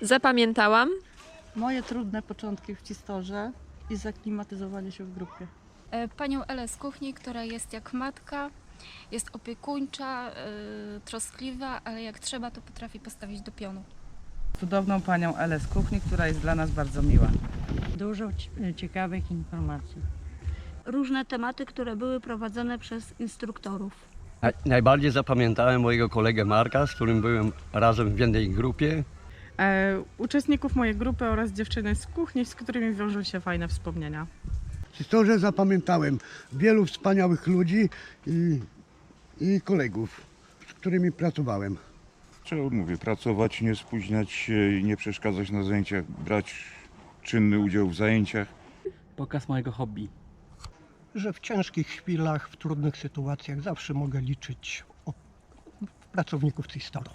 Zapamiętałam. Moje trudne początki w Cistorze i zaklimatyzowanie się w grupie. E, Panią Elę z kuchni, która jest jak matka, jest opiekuńcza, e, troskliwa, ale jak trzeba, to potrafi postawić do pionu. Cudowną panią Elę z kuchni, która jest dla nas bardzo miła. Dużo ci- ciekawych informacji. różne tematy, które były prowadzone przez instruktorów. Naj- Najbardziej zapamiętałem mojego kolegę Marka, z którym byłem razem w jednej grupie. E, uczestników mojej grupy oraz dziewczyny z kuchni, z którymi wiążą się fajne wspomnienia. W historii zapamiętałem wielu wspaniałych ludzi i, i kolegów, z którymi pracowałem. Trzeba, mówię, pracować, nie spóźniać się i nie przeszkadzać na zajęciach, brać czynny udział w zajęciach. Pokaz mojego hobby. że w ciężkich chwilach, w trudnych sytuacjach zawsze mogę liczyć o pracowników Cistoru.